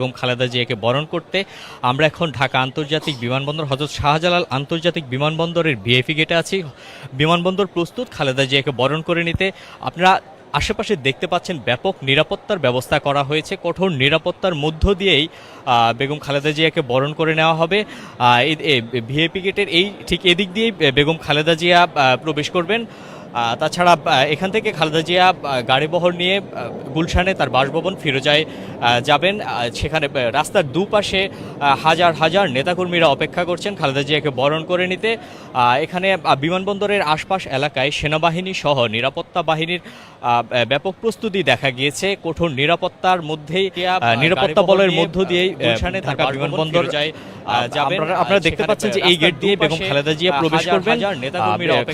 এবং খালেদা জিয়াকে বরণ করতে আমরা এখন ঢাকা আন্তর্জাতিক বিমানবন্দর হজরত শাহজালাল আন্তর্জাতিক বিমানবন্দরের ভিআইপি গেটে আছি। বিমানবন্দর প্রস্তুত, খালেদা জিয়াকে বরণ করে নিতে। আপনারা আশেপাশে দেখতে পাচ্ছেন ব্যাপক নিরাপত্তার ব্যবস্থা করা হয়েছে। কঠোর নিরাপত্তার মধ্য দিয়েই বেগম খালেদা জিয়াকে বরণ করে নেওয়া হবে। ভিআইপি গেটের এই ঠিক এদিক দিয়েই বেগম খালেদা জিয়া প্রবেশ করবেন। তাছাড়া এখান থেকে খালেদা জিয়া গাড়িবহর নিয়ে গুলশানে তার বাসভবন ফিরোজায় আহ, যাবেন সেখানে রাস্তার দুপাশে হাজার হাজার নেতাকর্মীরা অপেক্ষা করছেন খালেদা জিয়াকে বরণ করে নিতে। এখানে বিমানবন্দরের আশপাশ এলাকায় সেনাবাহিনী সহ নিরাপত্তা বাহিনীর ব্যাপক প্রস্তুতি দেখা গিয়েছে। কঠোর নিরাপত্তার মধ্যেই নিরাপত্তা বলের মধ্য দিয়েই গুলশানে ঢাকা বিমানবন্দর যায়। আপনারা আপনারা দেখতে পাচ্ছেন যে এই গেট দিয়ে বেগম খালেদা জিয়া প্রবেশ করবেন।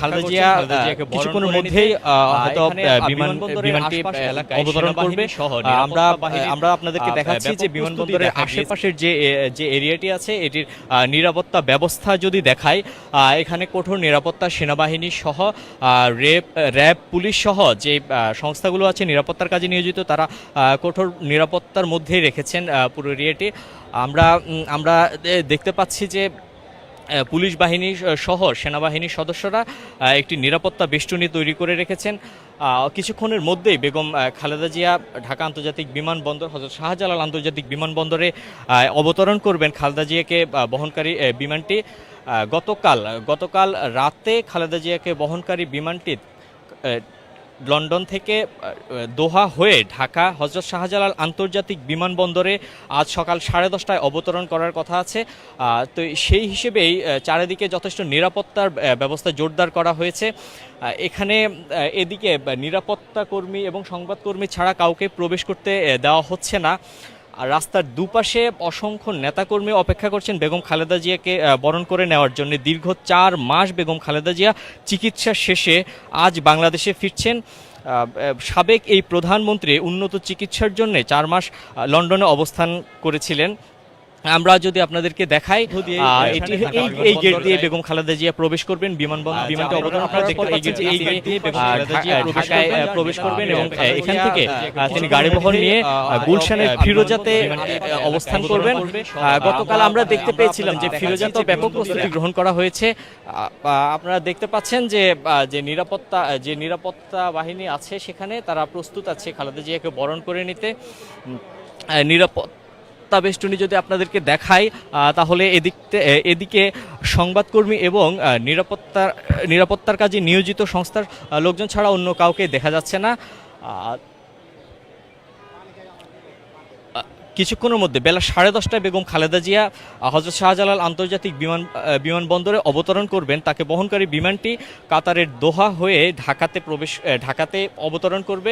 খালেদা জিয়া কিছুক্ষণের মধ্যেই হয়তো বিমানটি অবতরণ করবে। আমরা আমরা আপনাদেরকে দেখাচ্ছি যে বিমানবন্দরের আশেপাশের যে যে এরিয়াটি আছে এটির নিরাপত্তা ব্যবস্থা যদি দেখায় এখানে কঠোর নিরাপত্তা সেনাবাহিনী সহ আহ, রেপ র্যাব পুলিশ সহ যে সংস্থাগুলো আছে নিরাপত্তার কাজে নিয়োজিত তারা আহ, কঠোর নিরাপত্তার মধ্যেই রেখেছেন পুরো এরিয়াটি। আমরা আমরা দেখতে পাচ্ছি যে পুলিশ বাহিনী সহ সেনাবাহিনীর সদস্যরা একটি নিরাপত্তা বেষ্টনী তৈরি করে রেখেছেন। কিছুক্ষণের মধ্যেই বেগম খালেদা জিয়া ঢাকা আন্তর্জাতিক বিমানবন্দর হজরত শাহজালাল আন্তর্জাতিক বিমানবন্দরে অবতরণ করবেন খালেদা জিয়াকে বহনকারী বিমানটি। গতকাল গতকাল রাতে খালেদা জিয়াকে বহনকারী বিমানটি লন্ডন থেকে দোহা হয়ে ঢাকা, হজরত শাহজালাল আন্তর্জাতিক বিমানবন্দরে আজ সকাল সাড়ে দশটায় অবতরণ করার কথা আছে। তো সেই হিসেবেই চারিদিকে যথেষ্ট নিরাপত্তার ব্যবস্থা জোরদার করা হয়েছে। এখানে এদিকে, নিরাপত্তা কর্মী এবং সংবাদকর্মী ছাড়া কাউকে প্রবেশ করতে দেওয়া হচ্ছে না। আর রাস্তার দুপাশে অসংখ্য নেতাকর্মী অপেক্ষা করছেন বেগম খালেদা জিয়াকে বরণ করে নেওয়ার জন্য। দীর্ঘ চার মাস বেগম খালেদা জিয়া চিকিৎসা শেষে আজ বাংলাদেশে ফিরছেন। সাবেক এই প্রধানমন্ত্রী উন্নত চিকিৎসার জন্য চার মাস লন্ডনে অবস্থান করেছিলেন। আমরা যদি আপনাদেরকে দেখাই এটি এই এই গেট দিয়ে বেগম খালেদা জিয়া প্রবেশ করবেন বিমানবন্দর বিমানটি অবতরণ আপনারা দেখতে পাচ্ছেন যে এই গেট দিয়ে বেগম খালেদা জিয়া ঢাকায় প্রবেশ করবেন এবং এখান থেকে তিনি গাড়ি বহর নিয়ে গুলশানের ফিরোজাতে অবস্থান করবেন। গতকাল আমরা দেখতে পেয়েছিলাম যে ফিরোজাতে ব্যাপক প্রস্তুতি গ্রহণ করা হয়েছে। আপনারা দেখতে পাচ্ছেন যে যে নিরাপত্তা যে নিরাপত্তা বাহিনী আছে সেখানে তারা প্রস্তুত আছে খালেদা জিয়াকে বরণ করে নিতে। উম, নিরাপত্তা বেষ্টনী যদি আপনাদেরকে দেখাই তাহলে এদিক এদিকে সংবাদকর্মী এবং নিরাপত্তার নিরাপত্তা নিরাপত্তার কাজে নিয়োজিত সংস্থার লোকজন ছাড়া অন্য কাউকে দেখা যাচ্ছে না। কিছুক্ষণের মধ্যে বেলা সাড়ে দশটায় বেগম খালেদা জিয়া হজরত শাহজালাল আন্তর্জাতিক বিমান বিমানবন্দরে অবতরণ করবেন। তাকে বহনকারী বিমানটি কাতারের দোহা হয়ে ঢাকাতে প্রবেশ ঢাকাতে অবতরণ করবে।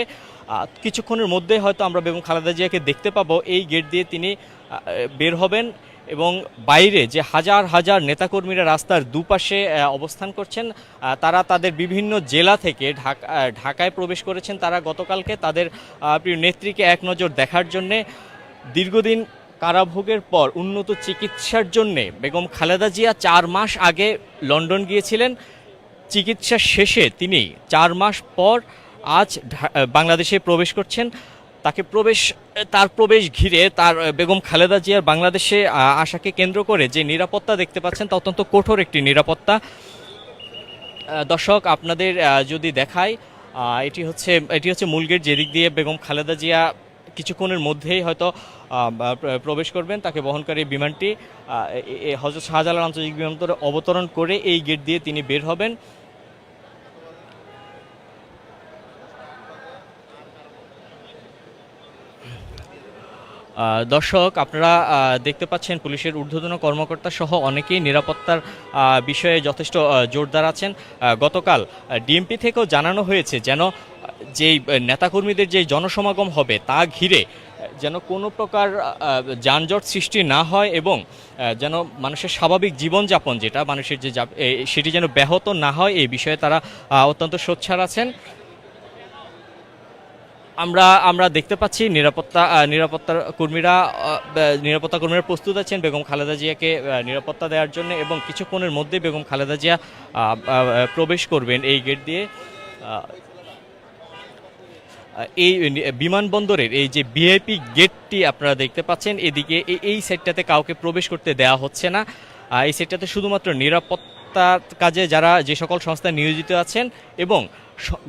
কিছুক্ষণের মধ্যে হয়তো আমরা বেগম খালেদা জিয়াকে দেখতে পাবো। এই গেট দিয়ে তিনি বের হবেন এবং বাইরে যে হাজার হাজার নেতাকর্মীরা রাস্তার দুপাশে অবস্থান করছেন তারা তাদের বিভিন্ন জেলা থেকে ঢাকা ঢাকায় প্রবেশ করেছেন। তারা গতকালকে তাদের প্রিয় নেত্রীকে এক নজর দেখার জন্যে দীর্ঘদিন কারাভোগের পর উন্নত চিকিৎসার জন্যে বেগম খালেদা জিয়া চার মাস আগে লন্ডন গিয়েছিলেন। চিকিৎসা শেষে তিনি চার মাস পর আজ বাংলাদেশে প্রবেশ করছেন। তাকে প্রবেশ, তার প্রবেশ ঘিরে তার বেগম খালেদা জিয়ার বাংলাদেশে আসাকে কেন্দ্র করে যে নিরাপত্তা দেখতে পাচ্ছেন তা অত্যন্ত কঠোর একটি নিরাপত্তা। দর্শক, আপনাদের যদি দেখায় এটি হচ্ছে এটি হচ্ছে মূল গেট যেদিক দিয়ে বেগম খালেদা জিয়া কিছুক্ষণের মধ্যেই হয়তো প্রবেশ করবেন, তাকে বহনকারী বিমানটি হজরত শাহজালাল আন্তর্জাতিক বিমানবন্দরে অবতরণ করে এই গেট দিয়ে তিনি বের হবেন। দর্শক, আপনারা দেখতে পাচ্ছেন পুলিশের ঊর্ধ্বতন কর্মকর্তা সহ অনেকেই নিরাপত্তার বিষয়ে যথেষ্ট জোরদার আছেন। গতকাল ডিএমপি থেকেও জানানো হয়েছে যেন যেই নেতাকর্মীদের যে জনসমাগম হবে তা ঘিরে যেন কোনো প্রকার যানজট সৃষ্টি না হয় এবং যেন মানুষের স্বাভাবিক জীবনযাপন যেটা মানুষের যে সেটি যেন ব্যাহত না হয় এই বিষয়ে তারা অত্যন্ত সোচ্ছার আছেন। আমরা আমরা দেখতে পাচ্ছি নিরাপত্তা আহ, নিরাপত্তার কর্মীরা নিরাপত্তা কর্মীরা প্রস্তুত আছেন বেগম খালেদা জিয়াকে নিরাপত্তা দেওয়ার জন্য এবং কিছুক্ষণের মধ্যে বেগম খালেদা জিয়া প্রবেশ করবেন এই গেট দিয়ে। এই বিমানবন্দরের এই যে ভিআইপি গেটটি আপনারা দেখতে পাচ্ছেন, এদিকে এই- সাইডটাতে কাউকে প্রবেশ করতে দেওয়া হচ্ছে না। এই সাইডটাতে শুধুমাত্র নিরাপত্তা কাজে যারা যে সকল সংস্থা নিয়োজিত আছেন এবং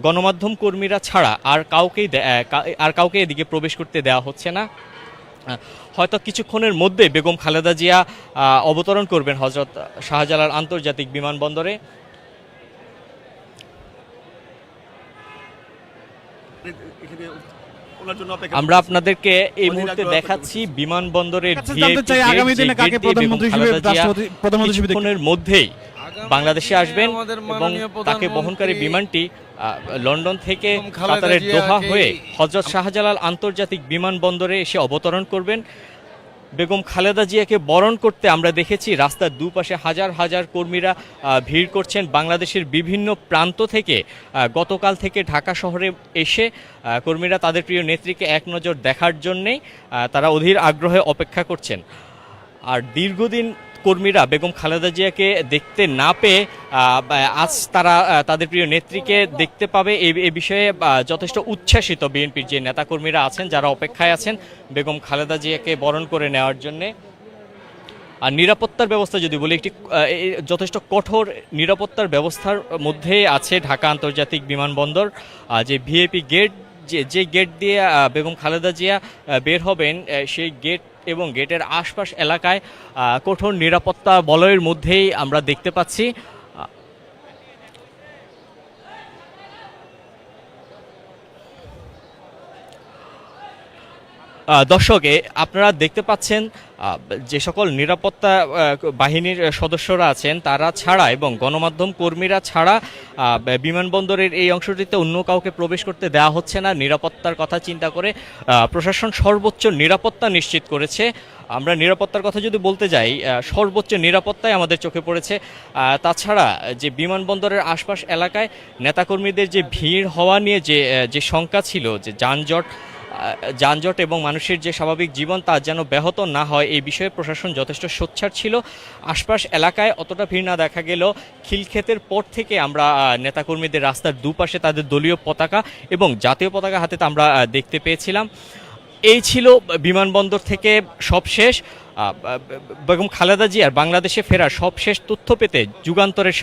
গণমাধ্যম কর্মীরা ছাড়া আর কাউকেই আর কাউকে এদিকে প্রবেশ করতে দেওয়া হচ্ছে না। হয়তো কিছুক্ষণের মধ্যে বেগম খালেদা জিয়া অবতরণ করবেন হজরত শাহজালাল আন্তর্জাতিক বিমানবন্দরে। এখানে ওনার জন্য অপেক্ষা আমরা আপনাদেরকে এই মুহূর্তে দেখাচ্ছি বিমানবন্দরের দেখতে কিছুক্ষণের মধ্যেই বাংলাদেশে আসবেন এবং তাকে বহনকারী বিমানটি আহ, লন্ডন থেকে কাতারের দোহা হয়ে হজরত শাহজালাল আন্তর্জাতিক বিমানবন্দরে এসে অবতরণ করবেন। বেগম খালেদা জিয়াকে বরণ করতে আমরা দেখেছি। রাস্তার দুপাশে হাজার হাজার কর্মীরা ভিড় করছেন। বাংলাদেশের বিভিন্ন প্রান্ত থেকে গতকাল থেকে ঢাকা শহরে এসে কর্মীরা তাদের প্রিয় নেত্রীকে এক নজর দেখার জন্যেই তারা অধীর আগ্রহে অপেক্ষা করছেন। আর দীর্ঘদিন কর্মীরা বেগম খালেদা জিয়াকে দেখতে না পেয়ে আজ তারা তাদের প্রিয় নেত্রীকে দেখতে পাবে। এই বিষয়ে যথেষ্ট উচ্ছ্বাসিত বিএনপির যে নেতাকর্মীরা আছেন, যারা অপেক্ষায় আছেন বেগম খালেদা জিয়াকে বরণ করে নেওয়ার জন্যে। আর নিরাপত্তার ব্যবস্থা যদি বলি, একটি যথেষ্ট কঠোর নিরাপত্তার ব্যবস্থার মধ্যে আছে ঢাকা আন্তর্জাতিক বিমানবন্দর। যে ভিএপি গেট যে যে গেট দিয়ে বেগম খালেদা জিয়া বের হবেন সেই গেট এবং গেটের আশপাশ এলাকায় কঠোর নিরাপত্তা বলয়ের মধ্যেই আমরা দেখতে পাচ্ছি। দর্শক আপনারা দেখতে পাচ্ছেন যে সকল নিরাপত্তা বাহিনীর সদস্যরা আছেন, তারা ছাড়া এবং গণমাধ্যম কর্মীরা ছাড়া বিমানবন্দরের এই অংশটিতে অন্য কাউকে প্রবেশ করতে দেওয়া হচ্ছে না। নিরাপত্তার কথা চিন্তা করে প্রশাসন সর্বোচ্চ নিরাপত্তা নিশ্চিত করেছে। আমরা নিরাপত্তার কথা যদি বলতে যাই সর্বোচ্চ নিরাপত্তাই আমাদের চোখে পড়েছে। তাছাড়া যে বিমানবন্দরের আশপাশ এলাকায় নেতাকর্মীদের যে ভিড় হওয়া নিয়ে যে যে শঙ্কা ছিল, যে যানজট যানজট এবং মানুষের যে স্বাভাবিক জীবন তা যেন ব্যাহত না হয়, এই বিষয়ে প্রশাসন যথেষ্ট সোচ্চার ছিল। আশপাশ এলাকায় অতটা ভিড় না দেখা গেল। খিলক্ষেতের পর থেকে আমরা নেতাকর্মীদের রাস্তার দুপাশে তাদের দলীয় পতাকা এবং জাতীয় পতাকা হাতে আমরা দেখতে পেয়েছিলাম। এই ছিল বিমানবন্দর থেকে সবশেষ বেগম খালেদা জিয়ার বাংলাদেশে ফেরার সবশেষ তথ্য পেতে যুগান্তরের